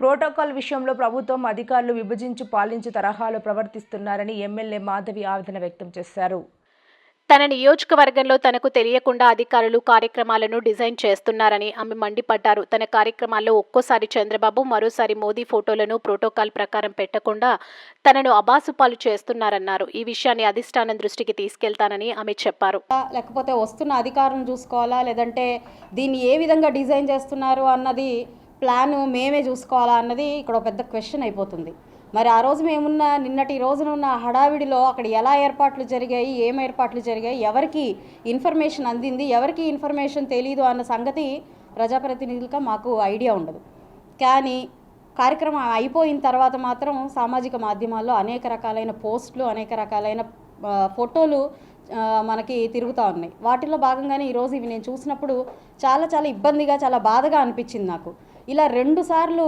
Protocol విషయంలో ప్రభుత్వం అధికారులు విభజించి పాలించు తరహాలో ప్రవర్తిస్తున్నారని ఎమ్మెల్యే మాధవి ఆవేదన వ్యక్తం చేశారు. తన నియోజకవర్గంలో తనకు తెలియకుండా అధికారులు కార్యక్రమాలను డిజైన్ చేస్తున్నారని ఆమె మండిపడ్డారు. తన కార్యక్రమాల్లో ఒక్కోసారి చంద్రబాబు మరోసారి మోదీ ఫోటోలను ప్రోటోకాల్ ప్రకారం పెట్టకుండా తనను అబాసుపాలు చేస్తున్నారన్నారు. ఈ విషయాన్ని అధిష్టానం దృష్టికి తీసుకెళ్తానని ఆమె చెప్పారు. లేకపోతే వస్తున్న అధికారులను చూసుకోవాలా? లేదంటే దీన్ని ఏ విధంగా డిజైన్ చేస్తున్నారు అన్నది ప్లాన్ మేమే చూసుకోవాలా అన్నది ఇక్కడ ఒక పెద్ద క్వశ్చన్ అయిపోతుంది. మరి ఆ రోజు మేమున్న నిన్నటి రోజున ఉన్న హడావిడిలో అక్కడ ఎలా ఏర్పాట్లు జరిగాయి ఏం ఏర్పాట్లు జరిగాయి ఎవరికి ఇన్ఫర్మేషన్ అందింది ఎవరికి ఇన్ఫర్మేషన్ తెలీదు అన్న సంగతి ప్రజాప్రతినిధులుగా మాకు ఐడియా ఉండదు. కానీ కార్యక్రమం అయిపోయిన తర్వాత మాత్రం సామాజిక మాధ్యమాల్లో అనేక రకాలైన పోస్టులు అనేక రకాలైన ఫోటోలు మనకి తిరుగుతూ ఉన్నాయి. వాటిలో భాగంగానే ఈరోజు ఇవి నేను చూసినప్పుడు చాలా చాలా ఇబ్బందిగా చాలా బాధగా అనిపించింది నాకు. ఇలా రెండు సార్లు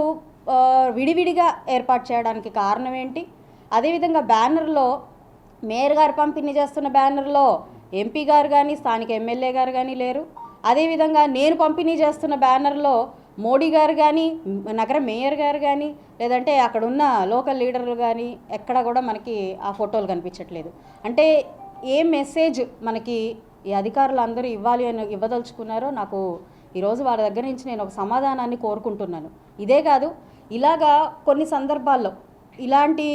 విడివిడిగా ఏర్పాటు చేయడానికి కారణం ఏంటి? అదేవిధంగా బ్యానర్లో మేయర్ గారు పంపిణీ చేస్తున్న బ్యానర్లో ఎంపీ గారు కానీ స్థానిక ఎమ్మెల్యే గారు కానీ లేరు. అదేవిధంగా నేను పంపిణీ చేస్తున్న బ్యానర్లో మోడీ గారు కానీ నగర మేయర్ గారు కానీ లేదంటే అక్కడ ఉన్న లోకల్ లీడర్లు కానీ ఎక్కడ కూడా మనకి ఆ ఫోటోలు కనిపించట్లేదు. అంటే ఏ మెసేజ్ మనకి ఈ అధికారులు అందరూ ఇవ్వాలి అని ఇవ్వదలుచుకున్నారో నాకు ఈరోజు వారి దగ్గర నుంచి నేను ఒక సమాధానాన్ని కోరుకుంటున్నాను. ఇదే కాదు ఇలాగా కొన్ని సందర్భాల్లో ఇలాంటి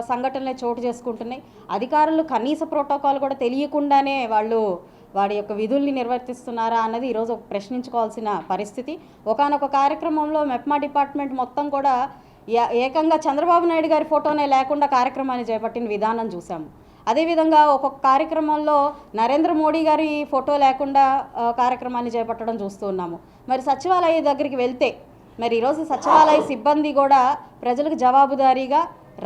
సంఘటనలే చోటు చేసుకుంటున్నాయి. అధికారులు కనీస ప్రోటోకాల్ కూడా తెలియకుండానే వాళ్ళు వాడి యొక్క విధుల్ని నిర్వర్తిస్తున్నారా అన్నది ఈరోజు ఒక ప్రశ్నించుకోవాల్సిన పరిస్థితి. ఒకానొక కార్యక్రమంలో మెప్మా డిపార్ట్మెంట్ మొత్తం కూడా ఏ- ఏకంగా చంద్రబాబు నాయుడు గారి ఫోటోనే లేకుండా కార్యక్రమాన్ని చేపట్టిన విధానం చూసాము అదేవిధంగా ఒక్కొక్క కార్యక్రమంలో నరేంద్ర మోడీ గారి ఫోటో లేకుండా కార్యక్రమాన్ని చేపట్టడం చూస్తూ ఉన్నాము. మరి సచివాలయ దగ్గరికి వెళ్తే మరి ఈరోజు సచివాలయ సిబ్బంది కూడా ప్రజలకు జవాబుదారీగా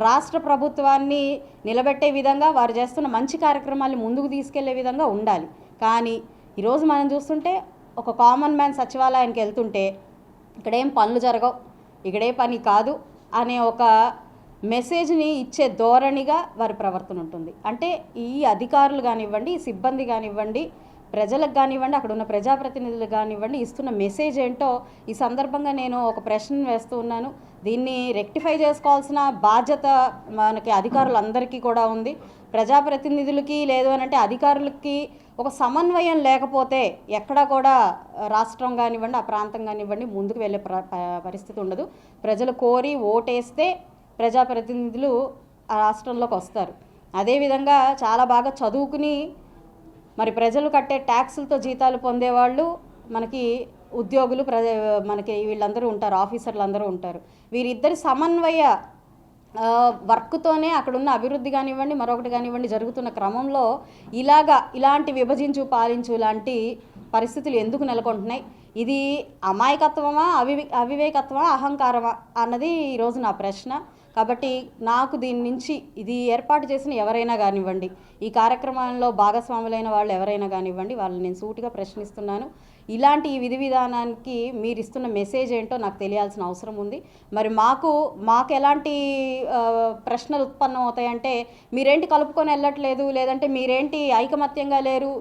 రాష్ట్ర ప్రభుత్వాన్ని నిలబెట్టే విధంగా వారు చేస్తున్న మంచి కార్యక్రమాన్ని ముందుకు తీసుకెళ్ళే విధంగా ఉండాలి. కానీ ఈరోజు మనం చూస్తుంటే ఒక కామన్ మ్యాన్ సచివాలయానికి వెళ్తుంటే ఇక్కడేం పనులు జరగవు ఇక్కడే పని కాదు అనే ఒక మెసేజ్ని ఇచ్చే ధోరణిగా వారి ప్రవర్తన ఉంటుంది. అంటే ఈ అధికారులు కానివ్వండి ఈ సిబ్బంది కానివ్వండి ప్రజలకు కానివ్వండి అక్కడ ఉన్న ప్రజాప్రతినిధులకు కానివ్వండి ఇస్తున్న మెసేజ్ ఏంటో ఈ సందర్భంగా నేను ఒక ప్రశ్న వేస్తూ ఉన్నాను. దీన్ని రెక్టిఫై చేసుకోవాల్సిన బాధ్యత మనకి అధికారులందరికీ కూడా ఉంది. ప్రజాప్రతినిధులకి లేదు అని అంటే అధికారులకి ఒక సమన్వయం లేకపోతే ఎక్కడా కూడా రాష్ట్రం కానివ్వండి ఆ ప్రాంతం కానివ్వండి ముందుకు వెళ్ళే ప్ర ప- పరిస్థితి ఉండదు. ప్రజలు కోరి ఓటేస్తే ప్రజాప్రతినిధులు ఆ రాష్ట్రంలోకి వస్తారు. అదేవిధంగా చాలా బాగా చదువుకుని మరి ప్రజలు కట్టే ట్యాక్సులతో జీతాలు పొందేవాళ్ళు మనకి ఉద్యోగులు ప్ర మనకి వీళ్ళందరూ ఉంటారు ఆఫీసర్లు అందరూ ఉంటారు. వీరిద్దరి సమన్వయ వర్క్తోనే అక్కడున్న అభివృద్ధి కానివ్వండి మరొకటి కానివ్వండి జరుగుతున్న క్రమంలో ఇలాగా ఇలాంటి విభజించు పాలించు లాంటి పరిస్థితులు ఎందుకు నెలకొంటున్నాయి? ఇది అమాయకత్వమా అవివే అవివేకత్వమా అహంకారమా అన్నది ఈరోజు నా ప్రశ్న. కాబట్టి నాకు దీని నుంచి ఇది ఏర్పాటు చేసిన ఎవరైనా కానివ్వండి ఈ కార్యక్రమంలో భాగస్వాములైన వాళ్ళు ఎవరైనా కానివ్వండి వాళ్ళని నేను సూటిగా ప్రశ్నిస్తున్నాను. ఇలాంటి ఈ విధి విధానానికి మీరు ఇస్తున్న మెసేజ్ ఏంటో నాకు తెలియాల్సిన అవసరం ఉంది. మరి మాకు మాకు ఎలాంటి ప్రశ్నలు ఉత్పన్నం అవుతాయంటే మీరేంటి కలుపుకొని వెళ్ళట్లేదు లేదంటే మీరేంటి ఐకమత్యంగా లేరు?